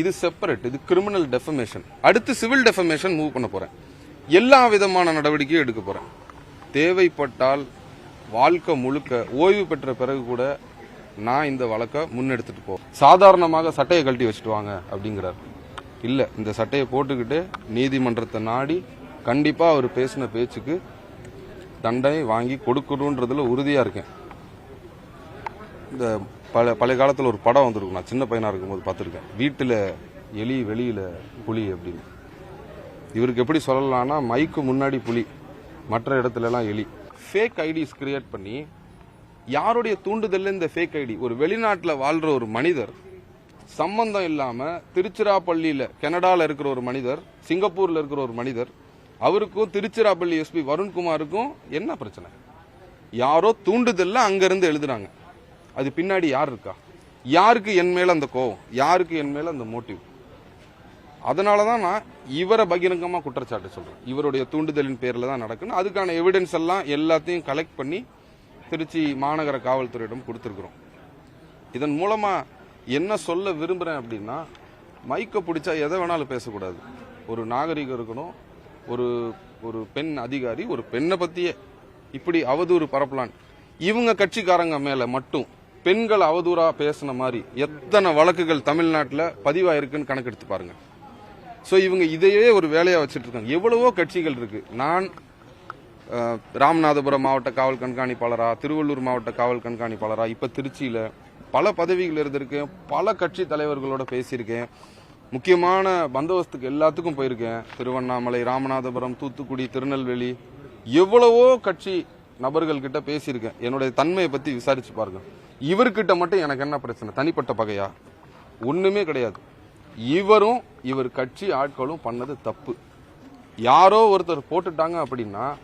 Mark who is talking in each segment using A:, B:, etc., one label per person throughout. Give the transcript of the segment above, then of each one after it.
A: இது செப்பரேட் இது criminal defamation அடுத்து சிவில் டெஃபமேஷன் மூவ் பண்ண போகிறேன் எல்லா விதமான நடவடிக்கையும் எடுக்க போகிறேன் தேவைப்பட்டால் வாழ்க்கை முழுக்க ஓய்வு பெற்ற பிறகு கூட நான் இந்த வழக்கை முன்னெடுத்துட்டு போ. சாதாரணமாக சட்டையை கழட்டி வச்சுட்டு வாங்க அப்படிங்கிறார். இல்லை இந்த சட்டையை போட்டுக்கிட்டு நீதிமன்றத்தை நாடி கண்டிப்பாக அவர் பேசின பேச்சுக்கு தண்டனை வாங்கி கொடுக்கணுன்றதுல உறுதியாக இருக்கேன். இந்த பல பழைய காலத்தில் ஒரு படம் வந்திருக்கும். நான் சின்ன பையனாக இருக்கும்போது பார்த்துருக்கேன். வீட்டில் எலி வெளியில் புலி அப்படின்னு. இவருக்கு எப்படி சொல்லலாம்னா மைக்கு முன்னாடி புலி மற்ற இடத்துலலாம் எலி. ஃபேக் ஐடிஸ் கிரியேட் பண்ணி யாருடைய தூண்டுதல்ல இந்த ஃபேக் ஐடி ஒரு வெளிநாட்டில் வாழ்கிற ஒரு மனிதர் சம்பந்தம் இல்லாமல் திருச்சிராப்பள்ளியில் கனடாவில் இருக்கிற ஒரு மனிதர் சிங்கப்பூரில் இருக்கிற ஒரு மனிதர் அவருக்கும் திருச்சிராப்பள்ளி எஸ்பி வருண்குமாருக்கும் என்ன பிரச்சனை? யாரோ தூண்டுதல்ல அங்கேருந்து எழுதுறாங்க. அது பின்னாடி யார் இருக்கா? யாருக்கு என் மேல அந்த கோவம்? யாருக்கு என் மேல அந்த மோட்டிவ் அதனாலதான் நான் இவரை பகிரங்கமாக குற்றச்சாட்டு சொல்கிறேன் இவருடைய தூண்டுதலின் பேரில் தான் நடக்குன்னு அதுக்கான எவிடன்ஸ் எல்லாம் எல்லாத்தையும் கலெக்ட் பண்ணி திருச்சி மாநகர காவல்துறையிடம் கொடுத்துருக்குறோம். இதன் மூலமாக என்ன சொல்ல விரும்புகிறேன் அப்படின்னா மைக்கை பிடிச்சா எதை வேணாலும் பேசக்கூடாது. ஒரு நாகரிகம் இருக்கணும் ஒரு ஒரு பெண் அதிகாரி ஒரு பெண்ணை பற்றியே இப்படி அவதூறு பரப்பலான் இவங்க கட்சிக்காரங்க மேலே மட்டும் பெண்கள் அவதூறாக பேசின மாதிரி எத்தனை வழக்குகள் தமிழ்நாட்டில் பதிவாயிருக்குன்னு கணக்கெடுத்து பாருங்க. ஸோ இவங்க இதையே ஒரு வேலையாக வச்சுட்டு இருக்காங்க எவ்வளவோ கட்சிகள் இருக்கு. நான் ராமநாதபுரம் மாவட்ட காவல் கண்காணிப்பாளரா திருவள்ளூர் மாவட்ட காவல் கண்காணிப்பாளரா இப்போ திருச்சியில் பல பதவிகள் இருந்திருக்கேன். பல கட்சி தலைவர்களோட பேசியிருக்கேன். முக்கியமான பந்தோபஸ்துக்கு எல்லாத்துக்கும் போயிருக்கேன். திருவண்ணாமலை ராமநாதபுரம் தூத்துக்குடி திருநெல்வேலி எவ்வளவோ கட்சி நபர்கள் கிட்ட பேசியிருக்கேன். என்னுடைய தன்மையை பத்தி விசாரிச்சு பாருங்க. இவர்கிட்ட மட்டும் எனக்கு என்ன பிரச்சனை? தனிப்பட்ட பகையா? ஒன்றுமே கிடையாது. இவரும் இவர் கட்சி ஆட்களும் பண்ணது தப்பு. யாரோ ஒருத்தர் போட்டுட்டாங்க அப்படின்னா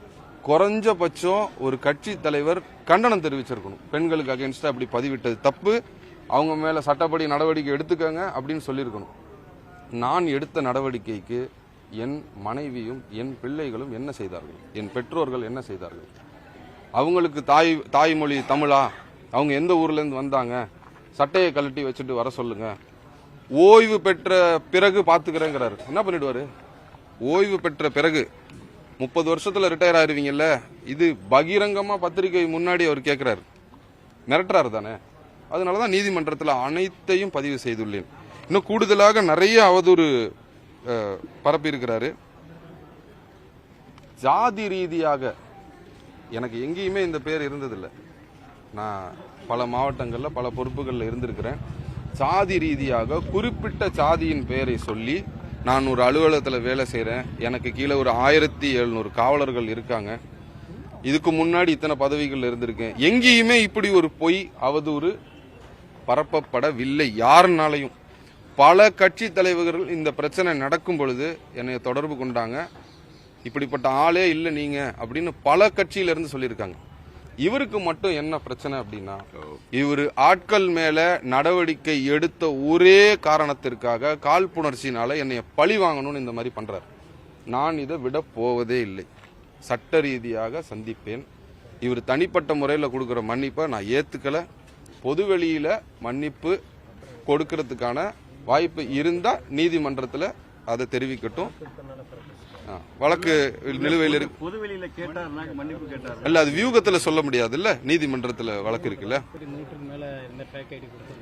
A: குறைஞ்சபட்சம் ஒரு கட்சி தலைவர் கண்டனம் தெரிவிச்சிருக்கணும். பெண்களுக்கு அகைன்ஸ்டா அப்படி பதிவிட்டது தப்பு. அவங்க மேல சட்டப்படி நடவடிக்கை எடுத்துக்கங்க அப்படின்னு சொல்லியிருக்கணும். நான் எடுத்த நடவடிக்கைக்கு என் மனைவியும் என் பிள்ளைகளும் என்ன செய்தார்கள்? என் பெற்றோர்கள் என்ன செய்தார்கள்? அவங்களுக்கு தாய் தாய்மொழி தமிழா? அவங்க எந்த ஊர்லேருந்து வந்தாங்க? சட்டையை கழட்டி வச்சுட்டு வர சொல்லுங்க. ஓய்வு பெற்ற பிறகு பார்த்துக்கிறேங்கிறாரு என்ன பண்ணிடுவாரு? ஓய்வு பெற்ற பிறகு முப்பது வருஷத்தில் ரிட்டையர் ஆயிருவீங்கல்ல இது பகிரங்கமாக பத்திரிகை முன்னாடி அவர் கேட்குறாரு மிரட்டுறாரு தானே. அதனால தான் நீதிமன்றத்தில் அனைத்தையும் பதிவு செய்துள்ளேன். இன்னும் கூடுதலாக நிறைய அவதூறு பரப்பியிருக்கிறாரு ஜாதி ரீதியாக எனக்கு எங்கேயுமே இந்த பேர் இருந்ததில்லை. நான் பல மாவட்டங்களில் பல பொறுப்புகளில் இருந்திருக்கிறேன். சாதி ரீதியாக குறிப்பிட்ட சாதியின் பெயரை சொல்லி நான் ஒரு அலுவலகத்தில் வேலை செய்கிறேன் எனக்கு கீழே ஒரு ஆயிரத்தி எழுநூறு காவலர்கள் இருக்காங்க. இதுக்கு முன்னாடி இத்தனை பதவிகள் இருந்திருக்கேன். எங்கேயுமே இப்படி ஒரு பொய் அவதூறு பரப்பப்படவில்லை. யாருனாலையும். பல கட்சி தலைவர்கள் இந்த பிரச்சனை நடக்கும் பொழுது என்னை தொடர்பு கொண்டாங்க. இப்படிப்பட்ட ஆளே இல்லை நீங்கள் அப்படின்னு பல கட்சியிலேருந்து சொல்லியிருக்காங்க. இவருக்கு மட்டும் என்ன பிரச்சனை அப்படின்னா இவர் ஆட்கள் மேல நடவடிக்கை எடுத்த ஒரே காரணத்திற்காக காழ்ப்புணர்ச்சினால என்னைய பழி வாங்கணும்னு இந்த மாதிரி பண்றாரு. நான் இதை விட போவதே இல்லை. சட்ட ரீதியாக சந்திப்பேன். இவர் தனிப்பட்ட முறையில் கொடுக்குற மன்னிப்பை நான் ஏத்துக்கல. பொதுவெளியில மன்னிப்பு கொடுக்கறதுக்கான வாய்ப்பு இருந்தா நீதிமன்றத்தில் அதை தெரிவிக்கட்டும். வழக்கு நிலுவையில் இருக்கு.
B: பொதுவெளியில மன்னிப்பு கேட்டாரு
A: இல்ல அது வியூகத்துல சொல்ல முடியாதுல்ல? நீதிமன்றத்துல வழக்கு இருக்குல்ல?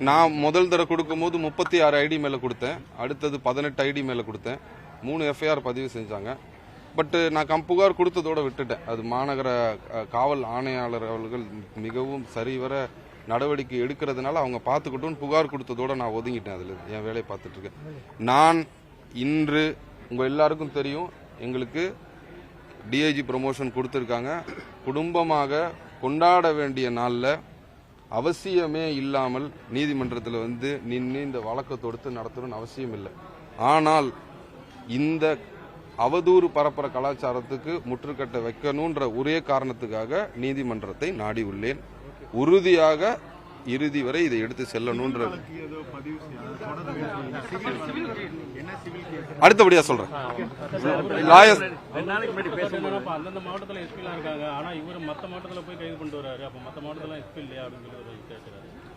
A: நான் முதல் தடவை கொடுக்கும்போது முப்பத்தி ஆறு ஐடி மேல கொடுத்தேன். அடுத்தது பதினெட்டு ஐடி மேல கொடுத்தேன். மூணு எஃப்ஐஆர் பதிவு செஞ்சாங்க. பட் நான் கம் புகார் கொடுத்ததோட விட்டுட்டேன். அது மாநகர காவல் ஆணையாளர் அவர்கள் மிகவும் சரிவர நடவடிக்கை எடுக்கிறதுனால அவங்க பார்த்துக்கிட்டும் புகார் கொடுத்ததோட நான் ஒதுங்கிட்டேன் அதுல என் வேலையை பார்த்துட்டு இருக்கேன். நான் இன்று உங்க எல்லாருக்கும் தெரியும். எங்களுக்கு டிஐஜி ப்ரொமோஷன் கொடுத்துருக்காங்க. குடும்பமாக கொண்டாட வேண்டிய நாளில் அவசியமே இல்லாமல் நீதிமன்றத்தில் வந்து நின்று இந்த வழக்கை தொடுத்து நடத்தணும்னு அவசியம் இல்லை. ஆனால் இந்த அவதூறு பரப்புற கலாச்சாரத்துக்கு முற்றுக்கட்டை வைக்கணுன்ற ஒரே காரணத்துக்காக நீதிமன்றத்தை நாடி உள்ளேன். உறுதியாக இறுதி வரை இதை எடுத்து
B: கேஸ்
A: அடுத்தபடியா சொல்றேன்.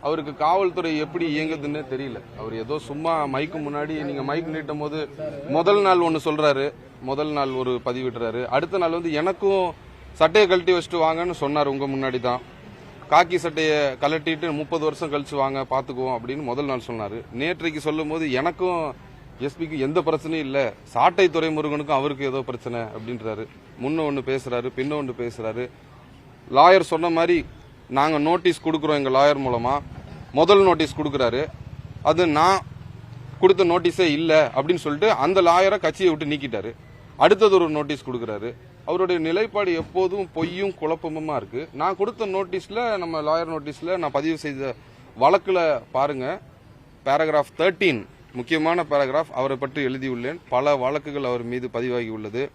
A: அவருக்கு காவல்துறை எப்படி இயங்குதுன்னே தெரியல. அவர் ஏதோ சும்மா மைக்கு முன்னாடி நீங்க மைக் நீட்டும் போது முதல் நாள் ஒன்னு சொல்றாரு. முதல் நாள் ஒரு பதிவிடுறாரு. அடுத்த நாள் வந்து எனக்கும் சட்டையை கழட்டி வச்சுட்டு வாங்கன்னு சொன்னார் உங்க முன்னாடி தான். காக்கி சட்டையை கலட்டிட்டு முப்பது வருஷம் கழிச்சு வாங்க பார்த்துக்குவோம் அப்படின்னு முதல் நாள் சொன்னார். நேற்றைக்கு சொல்லும் போது எனக்கும் எஸ்பிக்கு எந்த பிரச்சனையும் இல்லை. சாட்டை துறைமுருகனுக்கும் அவருக்கு ஏதோ பிரச்சனை அப்படின்றாரு. முன்ன ஒன்று பேசுகிறாரு பின்ன ஒன்று பேசுகிறாரு லாயர் சொன்ன மாதிரி நாங்கள் நோட்டீஸ் கொடுக்குறோம் எங்கள் லாயர் மூலமாக முதல் நோட்டீஸ் கொடுக்குறாரு. அது நான் கொடுத்த நோட்டீஸே இல்லை அப்படின்னு சொல்லிட்டு அந்த லாயரை கட்சியை விட்டு நீக்கிட்டாரு. அடுத்தது ஒரு நோட்டீஸ் கொடுக்குறாரு. அவருடைய நிலைப்பாடு எப்போதும் பொய்யும் குழப்பமுமா இருக்கு. நான் கொடுத்த நோட்டீஸ்ல நம்ம லாயர் நோட்டீஸ்ல நான் பதிவு செய்த வழக்குல பாருங்க. பேராகிராஃப் தேர்ட்டீன் முக்கியமான பேராகிராஃப் அவரை பற்றி எழுதியுள்ளேன். பல வழக்குகள் அவர் மீது பதிவாகி உள்ளது.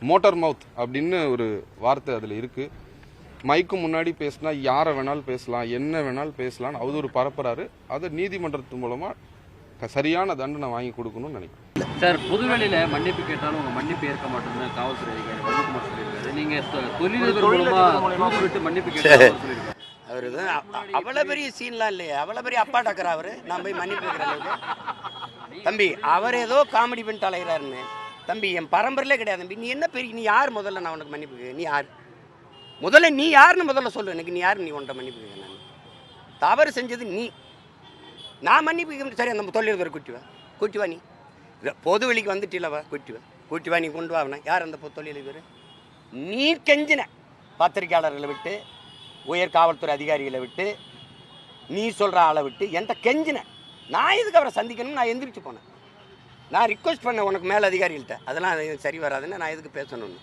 A: மோட்டார் மவுத் அப்படின்னு ஒரு வார்த்தை அதில் இருக்கு. மைக்கு முன்னாடி பேசினா யாரை வேணாலும் பேசலாம் என்ன வேணாலும் பேசலாம் அவதூறு பரப்புறாரு. அதை நீதிமன்றத்து மூலமா சரியான தண்டனை வாங்கி கொடுக்கணும்னு நினைக்கிறேன்.
C: சார் புதுவெளியில மன்னிப்பு கேட்டாலும் உங்க மன்னிப்பு ஏற்க மாட்டேன்னு காவல்துறை அதிகாரி வந்தகுமார் சொல்லியிருக்காரு. நீங்க தொ- தொழிலதிபர் மூலமா தூது விட்டு மன்னிப்பு கேட்டாலும் அவர்
D: அவ்வளோ பெரிய சீன்லாம் இல்லையே. அவ்வளோ பெரிய அப்பா டக்கர் அவர்? நான் போய் மன்னிப்பு கேட்குற அளவுக்கு தம்பி அவர் ஏதோ காமெடி பண்ணிட்டு அலைகிறாருன்னு தம்பி என் பரம்பரையிலே கிடையாது. தம்பி நீ என்ன பெரிய நீ யார் முதல்ல நான் உனக்கு மன்னிப்பு நீ யார்? முதல்ல நீ யாருன்னு முதல்ல சொல்லு. எனக்கு நீ யார் நீ உன்ட்ட மன்னிப்பு கேட்க நான். தவறு செஞ்சது நீ. நான் மன்னிப்பு சரி அந்த தொழிலதிபர் கூட்டி வா கூட்டி வா நீ? பொது வெளிக்கு வந்துட்டில்லவா கூட்டி வா கூட்டி வா. நீ கொண்டு வா அவனை. யார் அந்த பொ- தொழிலதிபர் நீ கெஞ்சின பத்திரிக்கையாளர்களை விட்டு உயர் காவல்துறை அதிகாரிகளை விட்டு நீ சொல்கிற ஆளை விட்டு என்கிட்ட கெஞ்சின. நான் எதுக்கு அவரை சந்திக்கணும்னு நான் எந்திரிச்சு போனேன். நான் ரிக்வஸ்ட் பண்ணேன் உனக்கு மேலே அதிகாரிகள்கிட்ட. அதெல்லாம் அது சரி வராதுன்னு நான் எதுக்கு பேசணும்னு.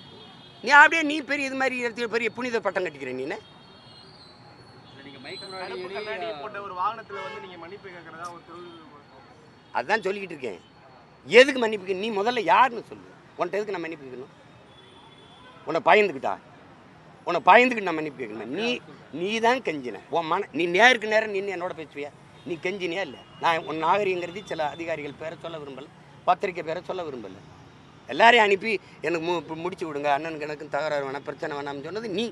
D: நீ அப்படியே நீ பெரிய இது மாதிரி இடத்துல பெரிய புனித பட்டம் கட்டிக்கிற நீ
B: தொழில்
D: அதான் சொல்லிக்கிட்டு இருக்கேன். எதுக்கு மன்னிப்புக்கு நீ முதல்ல யாருன்னு சொல்லு. உன்ட்ட எதுக்கு நான் மன்னிப்பு கேட்கணும்? உன்னை பயந்துக்கிட்டா? உன்னை பயந்துக்கிட்டு நான் மன்னிப்பு கேட்கணும்? நீ நீ தான் கெஞ்சின. உன் மன நீ நேருக்கு நேரம் நின்று என்னோட பேசுவியா? நீ கெஞ்சினியா இல்லை? நான் உன் நாகரிகங்கிறது சில அதிகாரிகள் பேரை சொல்ல விரும்பலை பத்திரிக்கை பேரை சொல்ல விரும்பல. எல்லாரையும் அனுப்பி எனக்கு மு முடிச்சு விடுங்க. அண்ணனுக்கு எனக்கும் தகராறு வேணாம் பிரச்சனை வேணாம்னு சொன்னது நீ.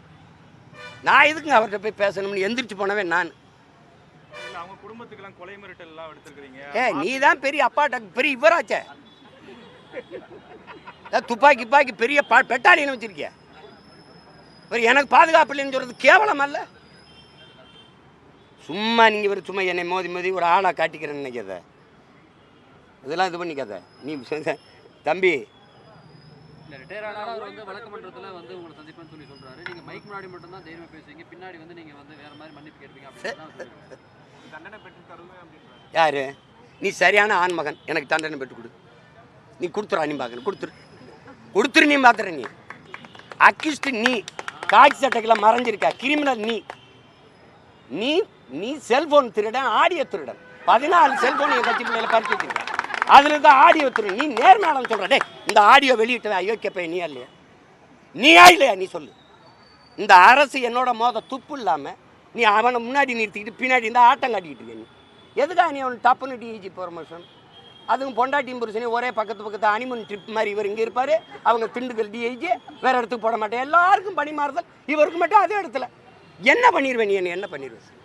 D: நான் எதுக்குங்க அவர்கிட்ட போய் பேசணும்னு எந்திரிச்சு போனவே நான்?
B: அவங்க குடும்பத்துக்கெல்லாம் கொலை மிரட்டல் எல்லாம் எடுத்திருக்கீங்க
D: ஏ நீ தான் பெரிய அப்பாட்ட பெரிய இவராச்சே. துப்பாக்கி துப்பாக்கி பெரிய பா பெட்டாலியன் வச்சிருக்கிய. ஒரு எனக்கு பாதுகாப்பு இல்லைன்னு சொல்றது கேவலம் அல்ல. சும்மா நீங்கள் ஒரு சும்மா என்னை மோதி மோதி ஒரு ஆளாக காட்டிக்கிறேன்னு நினைக்காத. இதெல்லாம் இது பண்ணிக்காத. நீ தம்பி.
C: இல்ல ரிட்டையர் ஆனாலும் அவர் வந்து வழக்கு மன்றத்துல வந்து உங்களை சந்திப்பேன்னு சொல்லி சொல்றாரு. நீங்க மைக் முன்னாடி மட்டும் தான் தைரியமா பேசுவீங்க. பின்னாடி வந்து நீங்க வந்து வேற மாதிரி மன்னிப்பு கேட்பீங்க அப்படின்னு
B: யார்
D: யாரு? நீ சரியான ஆண் மகன். எனக்கு தண்டனை பெற்று கொடு நீ கொடுத்துரு நீ பார்க்கணும் கொடுத்துரு. கொடுத்துரு நீ பார்த்துற நீ. அக்யூஸ்ட் நீ. காட்சி சட்டைக்கெல்லாம் மறைஞ்சிருக்க. கிரிமினல் நீ. நீ நீ செல்போன் திருடன் ஆடியோ திருடன். பதினாலு செல்போன் என் கட்சி பிள்ளைகளை பறிச்சு வச்சிருக்க. அதில் இருந்து ஆடியோ திருடன். நீ நேர்மையாளம் சொல்ற. டே இந்த ஆடியோ வெளியிட்ட அயோக்கிய பையன் நீயா இல்லையா? நீயா இல்லையா? நீ சொல்லு. இந்த அரசு என்னோட மோத துப்பு இல்லாமல் நீ அவனை முன்னாடி நிறுத்திக்கிட்டு பின்னாடி இருந்தா ஆட்டம் காட்டிக்கிட்டு இருக்க நீ. எதுக்காக நீ அவன் டப்புன்னு டிஜி ப்ரொமோஷன் அதுவும் பொண்டாட்டியும் புருஷனையும் ஒரே பக்கத்து பக்கத்து அனிமன் ட்ரிப் மாதிரி இவர் இங்கே இருப்பார். அவங்க திண்டுக்கல் டிஐஜி வேற இடத்துக்கு போட மாட்டேன். எல்லாருக்கும் பணி மாறுதல். இவருக்கு மட்டும் அதே இடத்துல. என்ன பண்ணிடுவேன் நீ? என்ன என்ன பண்ணிடுவேன்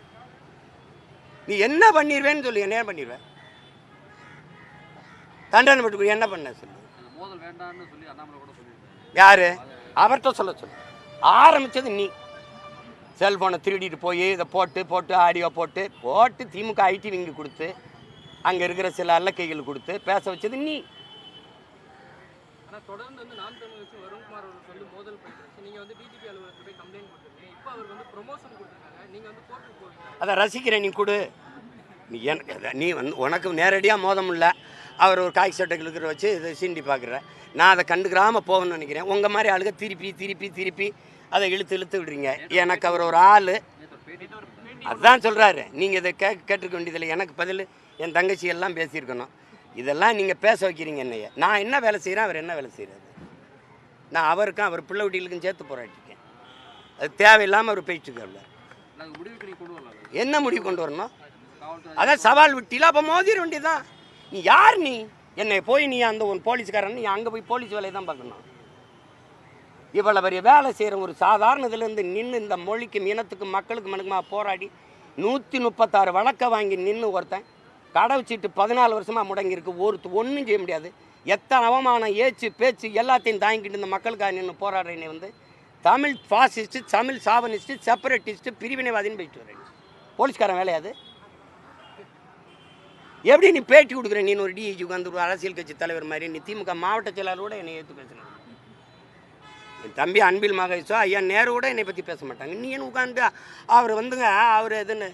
D: நீ என்ன பண்ணிடுவேன்னு சொல்லு. என்ன பண்ணிடுவேன் தண்டனை பட்டு என்ன பண்ண சொல்லு? யாரு? அவர்கிட்ட சொல்ல சொல்லு. ஆரம்பிச்சது நீ. செல்போனை திருடிட்டு போய் இதை போட்டு போட்டு ஆடியோ போட்டு போட்டு திமுக ஐடி விங்கு கொடுத்து அங்கே இருக்கிற சில அல்லக்கைகள் கொடுத்து பேச வச்சது நீ. அதை ரசிக்கிறேன் நீ கொடு. நீ எனக்கு நீ வந்து உனக்கு நேரடியாக மோதம் இல்லை. அவர் ஒரு காய் இருக்கிற வச்சு இதை சீண்டி பார்க்குற நான் அதை கண்டுக்கிறாமல் போகணும்னு நினைக்கிறேன். உங்கள் மாதிரி ஆளுங்க திருப்பி திருப்பி திருப்பி அதை இழுத்து இழுத்து விடுறீங்க. எனக்கு அவர் ஒரு ஆள். அதுதான் சொல்கிறாரு நீங்கள் இதை கே கேட்டுக்க வேண்டியதில்லை. எனக்கு பதில் என் தங்கச்சி எல்லாம் பேசியிருக்கணும். இதெல்லாம் நீங்கள் பேச வைக்கிறீங்க என்னைய. நான் என்ன வேலை செய்கிறேன் அவர் என்ன வேலை செய்கிறாரு நான் அவருக்கும் அவர் பிள்ளை வீட்டிலுக்கும் சேர்த்து போராட்டிருக்கேன் அது தேவையில்லாமல் அவர் பேச்சுக்கல என்ன முடிவு கொண்டு வரணும்? அதான் சவால் விட்டில அப்போ மோதிர வேண்டியதுதான் நீ யார் நீ? என்னை போய் நீ அந்த ஒரு போலீஸ்காரன் நீ அங்கே போய் போலீஸ் வேலையை தான் பார்க்கணும். இவ்வளோ பெரிய வேலை செய்கிற ஒரு சாதாரண இதுலேருந்து நின்று இந்த மொழிக்கும் இனத்துக்கும் மக்களுக்கு மனுக்குமா போராடி நூற்றி முப்பத்தாறு வழக்கை வாங்கி நின்று ஒருத்தன் கடை வச்சுட்டு பதினாலு வருஷமாக முடங்கியிருக்கு. ஒரு ஒன்றும் செய்ய முடியாது. எத்தனை அவமானம் ஏச்சு பேச்சு எல்லாத்தையும் தாங்கிட்டு இந்த மக்களுக்காக நின்று போராடுறேனே வந்து Tamil fascist Tamil chauvinist separatist பிரிவினைவாதின்னு போயிட்டு வரேன் போலீஸ்காரன் வேலையாது எப்படி நீ பேட்டி கொடுக்குற? நீ ஒரு டிஐஜி உட்காந்து அரசியல் கட்சி தலைவர் மாதிரி. நீ திமுக மாவட்ட செயலாளரோட என்னை ஏற்று பேசுனேன் என் தம்பி அன்பில் மகேஷோ ஐயா நேரு கூட என்னை பற்றி பேச மாட்டாங்க. நீ என்ன உட்காந்து அவர் வந்துங்க அவர் எதுன்னு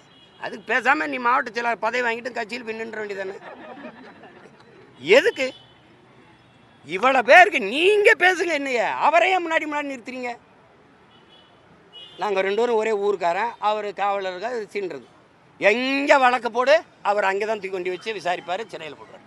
D: அதுக்கு பேசாமல் நீ மாவட்ட செயலாளர் பதவி வாங்கிட்டு கட்சியில் பின்னுன்ற வேண்டியதானே எதுக்கு? இவ்வளோ பேருக்கு நீங்கள் பேசுங்க என்னைய. அவரையே முன்னாடி முன்னாடி நிறுத்துறீங்க. நாங்கள் ரெண்டு பேரும் ஒரே ஊருக்காரன் அவர் காவலர்கள் சீன்றது எங்கே வழக்கு போடு அவர் அங்கே தான் தூக்கி கொண்டு வச்சு விசாரிப்பார் சிறையில் போடுறாரு